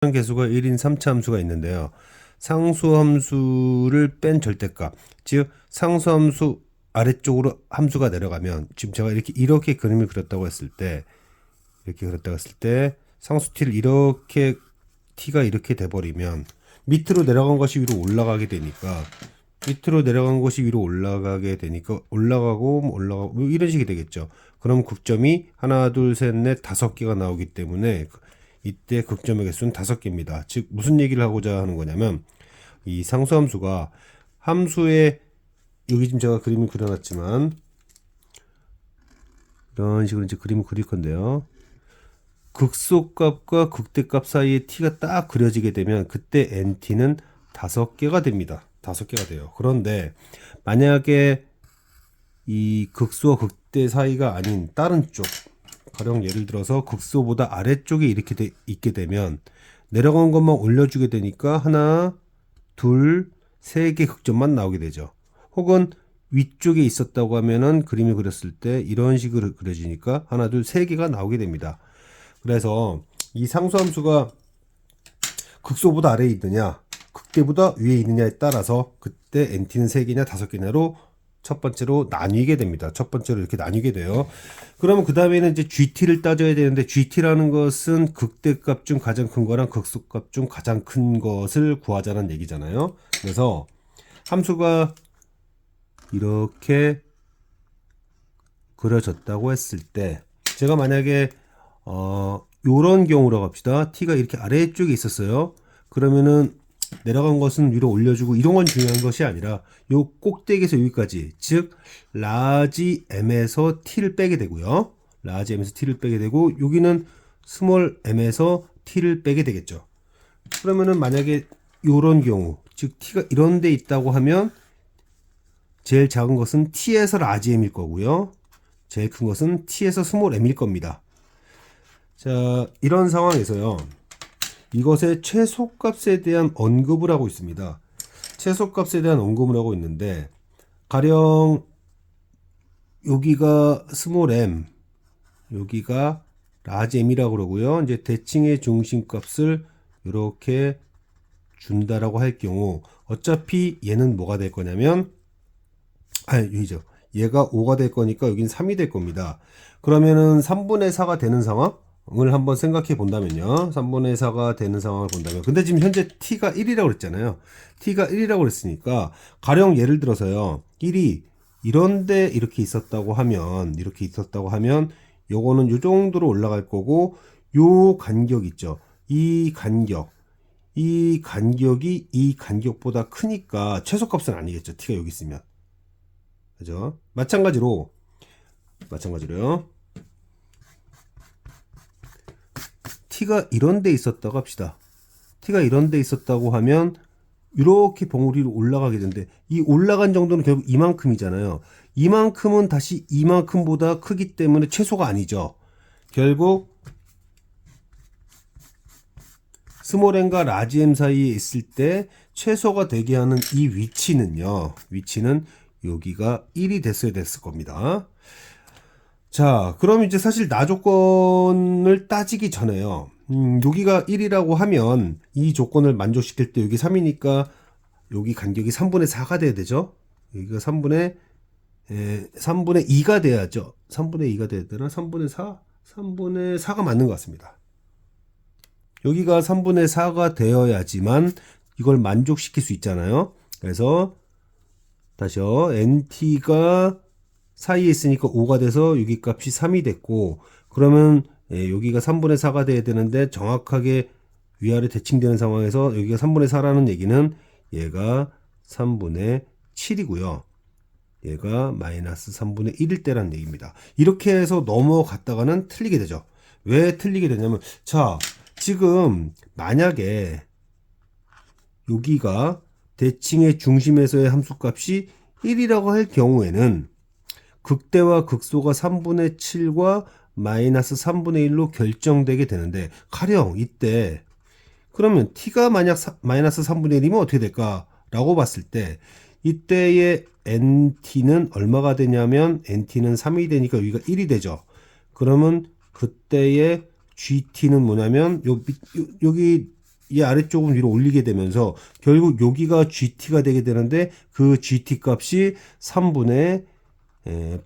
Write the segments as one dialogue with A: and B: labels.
A: 개수가 1인 3차 함수가 있는데요. 상수 함수를 뺀 절대값, 즉 상수 함수 아래쪽으로 함수가 내려가면 지금 제가 이렇게 이렇게 그림을 그렸다고 했을 때 이렇게 그렸다고 했을 때 상수 t를 이렇게 t가 이렇게 돼 버리면 밑으로 내려간 것이 위로 올라가게 되니까 밑으로 내려간 것이 위로 올라가게 되니까 올라가고 뭐 올라가고 뭐 이런 식이 되겠죠. 그럼 극점이 하나 둘 셋 넷 다섯 개가 나오기 때문에 이때 극점의 개수는 다섯 개입니다. 즉 무슨 얘기를 하고자 하는 거냐면 이 상수함수가 함수의 여기 지금 제가 그림을 그려놨지만 이런 식으로 이제 그림을 그릴 건데요. 극소값과 극대값 사이에 t가 딱 그려지게 되면 그때 nt는 다섯 개가 됩니다. 다섯 개가 돼요. 그런데 만약에 이 극소와 극대 사이가 아닌 다른 쪽 가령 예를 들어서 극소보다 아래쪽에 이렇게 돼 있게 되면 내려간 것만 올려주게 되니까 하나, 둘, 세 개 극점만 나오게 되죠. 혹은 위쪽에 있었다고 하면은 그림을 그렸을 때 이런 식으로 그려지니까 하나, 둘, 세 개가 나오게 됩니다. 그래서 이 상수함수가 극소보다 아래에 있느냐, 극대보다 위에 있느냐에 따라서 그때 nt는 3개냐 5개냐로 첫 번째로 나뉘게 됩니다. 첫 번째로 이렇게 나뉘게 돼요. 그러면 그 다음에는 이제 GT를 따져야 되는데 GT라는 것은 극대값 중 가장 큰 거랑 극소값 중 가장 큰 것을 구하자는 얘기잖아요. 그래서 함수가 이렇게 그려졌다고 했을 때 제가 만약에 어 요런 경우로 갑시다. t가 이렇게 아래쪽에 있었어요. 그러면은 내려간 것은 위로 올려주고 이런 건 중요한 것이 아니라 요 꼭대기에서 여기까지 즉 라지 m에서 t를 빼게 되고요. 라지 m에서 t를 빼게 되고 여기는 스몰 m에서 t를 빼게 되겠죠. 그러면은 만약에 요런 경우 즉 t가 이런 데 있다고 하면 제일 작은 것은 t에서 라지 m일 거고요. 제일 큰 것은 t에서 스몰 m일 겁니다. 자, 이런 상황에서요. 이것의 최소값에 대한 언급을 하고 있습니다. 최소값에 대한 언급을 하고 있는데 가령 여기가 스몰 m, 여기가 라지 m이라고 그러고요. 이제 대칭의 중심값을 이렇게 준다라고 할 경우 어차피 얘는 뭐가 될 거냐면 아, 여기죠. 얘가 5가 될 거니까 여기는 3이 될 겁니다. 그러면은 3분의 4가 되는 상황? 을 한번 생각해 본다면요. 3분의 4가 되는 상황을 본다면. 근데 지금 현재 t가 1이라고 그랬잖아요. t가 1이라고 그랬으니까 가령 예를 들어서요. 1이 이런데 이렇게 있었다고 하면 이렇게 있었다고 하면 요거는 요 정도로 올라갈 거고 요 간격 있죠. 이 간격 이 간격이 이 간격보다 크니까 최소값은 아니겠죠. t가 여기 있으면. 그죠? 마찬가지로 마찬가지로요. T가 이런 데 있었다고 합시다. t가 이런 데 있었다고 하면 이렇게 봉우리로 올라가게 되는데 이 올라간 정도는 결국 이만큼이잖아요. 이만큼은 다시 이만큼보다 크기 때문에 최소가 아니죠. 결국 스몰 m과 라지 m 사이에 있을 때 최소가 되게 하는 이 위치는요. 위치는 여기가 1이 됐어야 됐을 겁니다. 자, 그럼 이제 사실 나 조건을 따지기 전에요. 음, 여기가 1이라고 하면 이 조건을 만족시킬 때 여기 3이니까 여기 간격이 3분의 4가 돼야 되죠. 여기가 3분의 에, 3분의 2가 돼야죠. 3분의 2가 돼야 되나? 3분의 4? 3분의 4가 맞는 것 같습니다. 여기가 3분의 4가 되어야지만 이걸 만족시킬 수 있잖아요. 그래서 다시요. nt가 사이에 있으니까 5가 돼서 여기 값이 3이 됐고 그러면 예, 여기가 3분의 4가 돼야 되는데 정확하게 위아래 대칭되는 상황에서 여기가 3분의 4라는 얘기는 얘가 3분의 7이고요. 얘가 마이너스 3분의 1일 때라는 얘기입니다. 이렇게 해서 넘어갔다가는 틀리게 되죠. 왜 틀리게 되냐면 자 지금 만약에 여기가 대칭의 중심에서의 함수값이 1이라고 할 경우에는 극대와 극소가 3분의 7과 마이너스 3분의 1로 결정되게 되는데 가령 이때 그러면 t가 만약 사, 마이너스 3분의 1이면 어떻게 될까? 라고 봤을 때 이때의 nt는 얼마가 되냐면 nt는 3이 되니까 여기가 1이 되죠. 그러면 그때의 gt는 뭐냐면 요, 요, 여기 이 아래쪽은 위로 올리게 되면서 결국 여기가 GT가 되게 되는데 그 GT 값이 3분의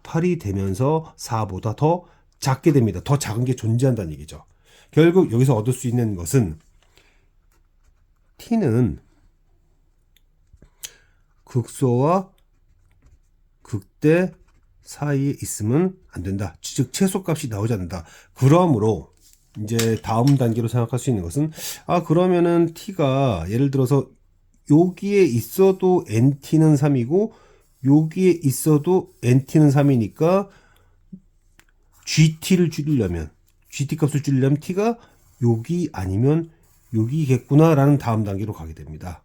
A: 8이 되면서 4보다 더 작게 됩니다. 더 작은 게 존재한다는 얘기죠. 결국 여기서 얻을 수 있는 것은 t는 극소와 극대 사이에 있으면 안 된다. 즉 최소값이 나오지 않는다. 그러므로 이제 다음 단계로 생각할 수 있는 것은 아 그러면은 t가 예를 들어서 여기에 있어도 nt는 3이고 여기에 있어도 nt는 3이니까 gt를 줄이려면 gt 값을 줄이려면 t가 여기 아니면 여기겠구나 라는 다음 단계로 가게 됩니다.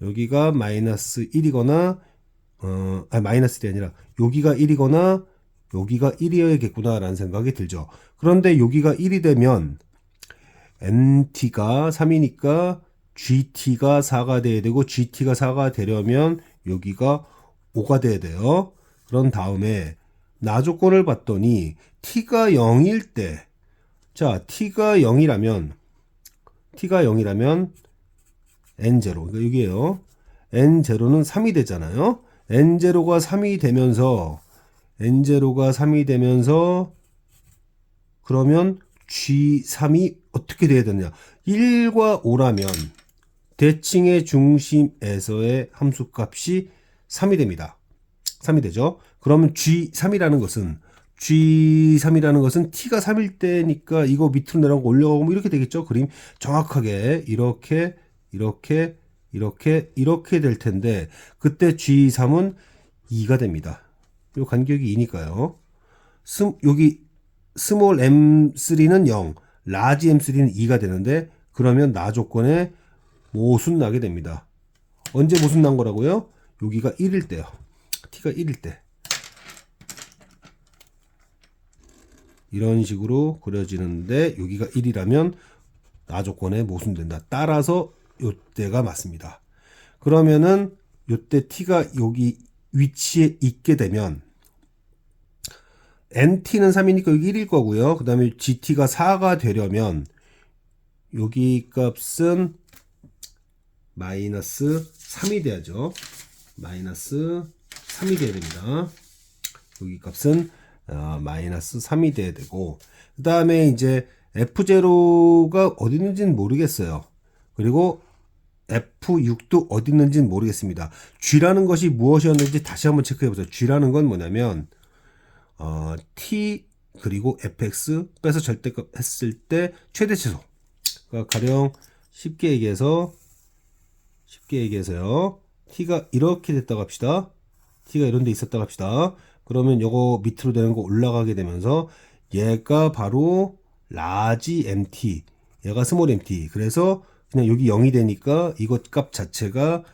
A: 여기가 마이너스 1이거나 어, 아니 마이너스 1이 아니라 여기가 1이거나 여기가 1이어야겠구나 라는 생각이 들죠. 그런데 여기가 1이 되면 nt가 3이니까 gt가 4가 돼야 되고 gt가 4가 되려면 여기가 5가 돼야 돼요. 그런 다음에 나 조건을 봤더니 t가 0일 때 자, t가 0이라면 t가 0이라면 n0 그러니까 여기에요. n0는 3이 되잖아요. n0가 3이 되면서 n0가 3이 되면서 그러면 g3이 어떻게 돼야 되느냐? 1과 5라면 대칭의 중심에서의 함수값이 3이 됩니다. 3이 되죠. 그러면 g3이라는 것은 G3이라는 것은 T가 3일 때니까 이거 밑으로 내려가고 올려가고 뭐 이렇게 되겠죠. 그림 정확하게 이렇게 이렇게 이렇게 이렇게 될 텐데 그때 G3은 2가 됩니다. 요 간격이 2니까요. 스, 여기 스몰 m3는 0, 라지 m3는 2가 되는데 그러면 나 조건에 모순 나게 됩니다. 언제 모순 난 거라고요? 여기가 1일 때요. t가 1일 때. 이런 식으로 그려지는데 여기가 1이라면 나 조건에 모순된다. 따라서 요때가 맞습니다. 그러면은 요때 t가 여기 위치에 있게 되면 nt는 3이니까 여기 1일 거고요. 그 다음에 gt가 4가 되려면 여기 값은 마이너스 3이 돼야죠. 마이너스 3이 돼야 됩니다. 여기 값은 어, 마이너스 3이 돼야 되고 그 다음에 이제 F0가 어디 있는지는 모르겠어요. 그리고 F6도 어디 있는지는 모르겠습니다. G라는 것이 무엇이었는지 다시 한번 체크해 보세요. G라는 건 뭐냐면 어, T 그리고 fx 빼서 절대값 했을 때 최대 최소. 그러니까 가령 쉽게 얘기해서 쉽게 얘기해서요. T가 이렇게 됐다고 합시다. t가 이런 데 있었다고 합시다. 그러면 요거 밑으로 되는 거 올라가게 되면서 얘가 바로 라지 mt 얘가 스몰 mt 그래서 그냥 여기 0이 되니까 이것 값 자체가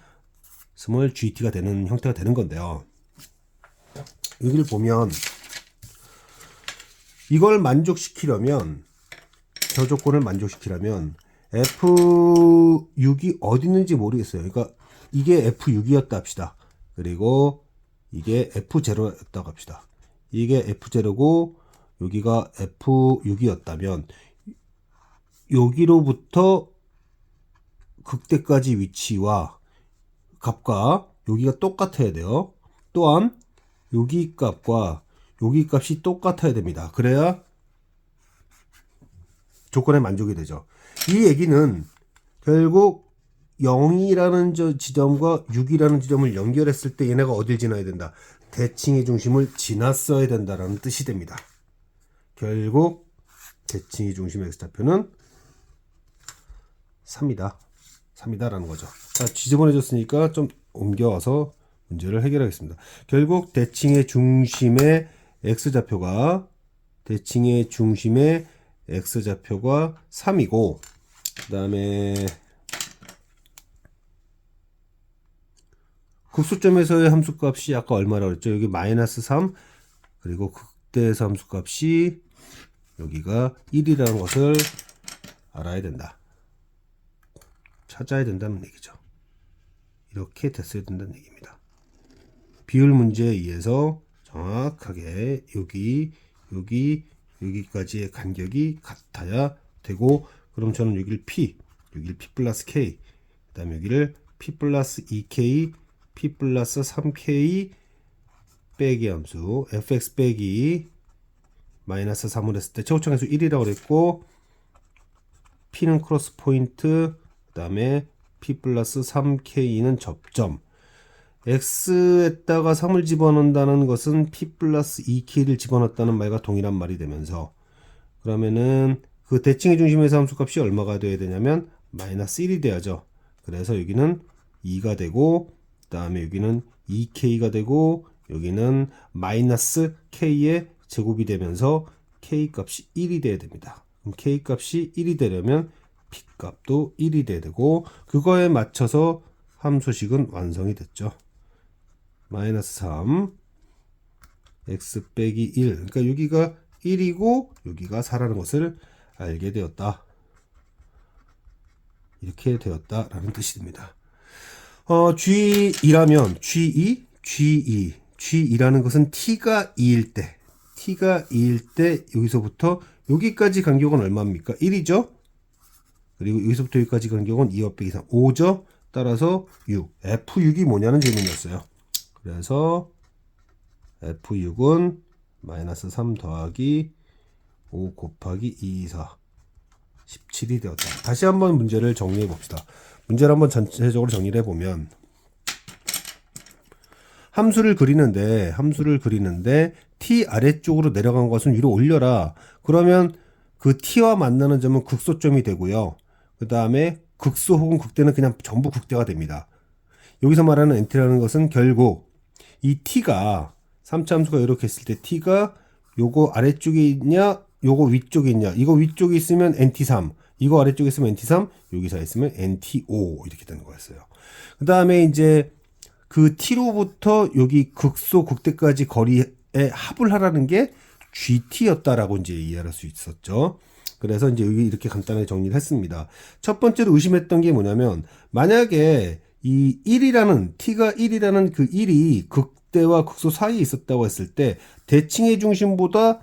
A: 스몰 gt가 되는 형태가 되는 건데요 여기를 보면 이걸 만족시키려면 저 조건을 만족시키려면 f6이 어디 있는지 모르겠어요 그러니까 이게 f6이었다 합시다 그리고 이게 F0였다고 합시다. 이게 F0고 여기가 F6이었다면 여기로부터 극대까지 위치와 값과 여기가 똑같아야 돼요. 또한 여기 값과 여기 값이 똑같아야 됩니다. 그래야 조건에 만족이 되죠. 이 얘기는 결국 0이라는 저 지점과 6이라는 지점을 연결했을 때 얘네가 어딜 지나야 된다. 대칭의 중심을 지났어야 된다라는 뜻이 됩니다. 결국 대칭의 중심의 x좌표는 3이다. 3이다라는 거죠. 자, 지저분해졌으니까 좀 옮겨와서 문제를 해결하겠습니다. 결국 대칭의 중심의 x좌표가 대칭의 중심의 x좌표가 3이고 그 다음에 극소점에서의 함수값이 아까 얼마라고 그랬죠? 여기 마이너스 3 그리고 극대에서 함수값이 여기가 1이라는 것을 알아야 된다. 찾아야 된다는 얘기죠. 이렇게 됐어야 된다는 얘기입니다. 비율 문제에 의해서 정확하게 여기 여기 여기까지의 간격이 같아야 되고 그럼 저는 여기를 P 여기를 p 플러스 k 그 다음에 여기를 p 플러스 2k p 플러스 3k 빼기 함수 fx 빼기 마이너스 3을 했을 때 최고점 함수 1이라고 그랬고 p는 크로스 포인트 그 다음에 p 플러스 3k는 접점 x에다가 3을 집어넣는다는 것은 p 플러스 2k를 집어넣었다는 말과 동일한 말이 되면서 그러면은 그 대칭의 중심에서 함수값이 얼마가 돼야 되냐면 마이너스 1이 돼야죠. 그래서 여기는 2가 되고 그 다음에 여기는 2k가 되고 여기는 마이너스 k의 제곱이 되면서 k 값이 1이 돼야 됩니다. 그럼 k 값이 1이 되려면 p 값도 1이 돼야 되고 그거에 맞춰서 함수식은 완성이 됐죠. 마이너스 3 x 빼기 1 그러니까 여기가 1이고 여기가 4라는 것을 알게 되었다. 이렇게 되었다라는 뜻이 됩니다. 어, G2라면 G2, G2, G2라는 것은 T가 2일 때, T가 2일 때 여기서부터 여기까지 간격은 얼마입니까? 1이죠? 그리고 여기서부터 여기까지 간격은 2업 빼기 3, 5죠? 따라서 6, F6이 뭐냐는 질문이었어요. 그래서 F6은 마이너스 3 더하기 5 곱하기 2, 2, 4 17이 되었다. 다시 한번 문제를 정리해 봅시다. 문제를 한번 전체적으로 정리를 해보면 함수를 그리는데 함수를 그리는데 t 아래쪽으로 내려간 것은 위로 올려라. 그러면 그 t와 만나는 점은 극소점이 되고요. 그 다음에 극소 혹은 극대는 그냥 전부 극대가 됩니다. 여기서 말하는 nt라는 것은 결국 이 t가 3차 함수가 이렇게 했을 때 t가 요거 아래쪽에 있냐 요거 위쪽에 있냐? 이거 위쪽에 있으면 nt3 이거 아래쪽에 있으면 nt3 여기서 있으면 nt5 이렇게 되는 거였어요. 그 다음에 이제 그 t로부터 여기 극소 극대까지 거리에 합을 하라는 게 gt였다라고 이제 이해할 수 있었죠. 그래서 이제 여기 이렇게 간단하게 정리를 했습니다. 첫 번째로 의심했던 게 뭐냐면 만약에 이 1이라는 t가 1이라는 그 1이 극대와 극소 사이에 있었다고 했을 때 대칭의 중심보다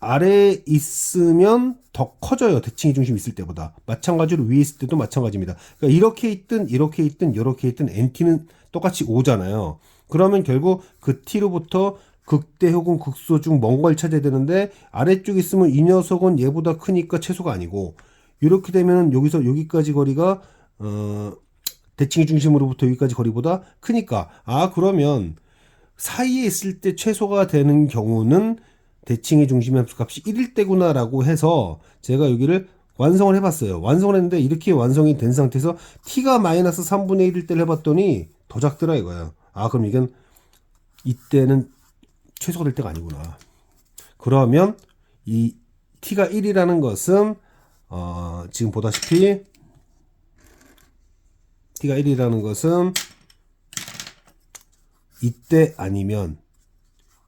A: 아래에 있으면 더 커져요. 대칭의 중심 있을 때보다. 마찬가지로 위에 있을 때도 마찬가지입니다. 그러니까 이렇게 있든 이렇게 있든 이렇게 있든 NT는 똑같이 5잖아요. 그러면 결국 그 T로부터 극대 혹은 극소 중 먼 걸 찾아야 되는데 아래쪽에 있으면 이 녀석은 얘보다 크니까 최소가 아니고 이렇게 되면 여기서 여기까지 거리가 어 대칭의 중심으로부터 여기까지 거리보다 크니까 아 그러면 사이에 있을 때 최소가 되는 경우는 대칭의 중심 함수 값이 1일 때구나라고 해서 제가 여기를 완성을 해봤어요. 완성을 했는데 이렇게 완성이 된 상태에서 t가 마이너스 3분의 1일 때를 해봤더니 더 작더라 이거예요. 아 그럼 이건 이때는 최소가 될 때가 아니구나. 그러면 이 t가 1이라는 것은 어, 지금 보다시피 t가 1이라는 것은 이때 아니면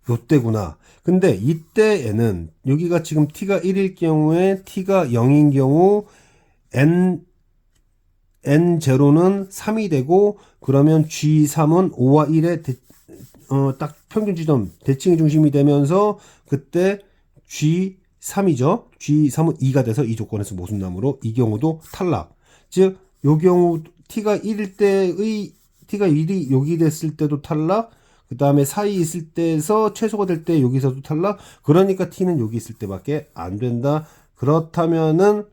A: 요때구나. 근데 이때에는 여기가 지금 t가 1일 경우에 t가 0인 경우 n n0는 3이 되고 그러면 g3은 5와 1의 대, 어, 딱 평균 지점 대칭의 중심이 되면서 그때 g3이죠. g3은 2가 돼서 이 조건에서 모순남으로 이 경우도 탈락. 즉, 요 경우 t가 1일 때의 t가 1이 여기 됐을 때도 탈락. 그 다음에 사이 있을 때에서 최소가 될 때 여기서도 탈락. 그러니까 t는 여기 있을 때밖에 안 된다. 그렇다면은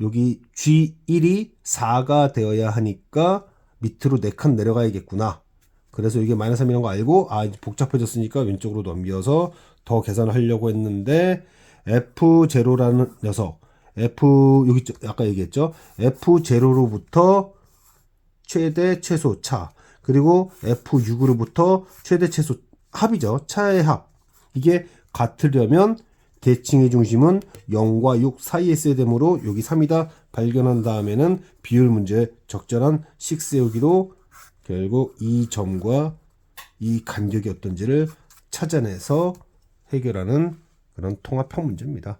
A: 여기 G1이 4가 되어야 하니까 밑으로 4칸 내려가야겠구나. 그래서 이게 마이너스 3이라는 거 알고 아 복잡해졌으니까 왼쪽으로 넘겨서 더 계산을 하려고 했는데 F0라는 녀석 F 여기? 아까 얘기했죠. F0로부터 최대 최소 차 그리고 F6으로부터 최대 최소 합이죠. 차의 합. 이게 같으려면 대칭의 중심은 0과 6 사이에 있어야 되므로 여기 3이다 발견한 다음에는 비율 문제 적절한 식 세우기로 결국 이 점과 이 간격이 어떤지를 찾아내서 해결하는 그런 통합형 문제입니다.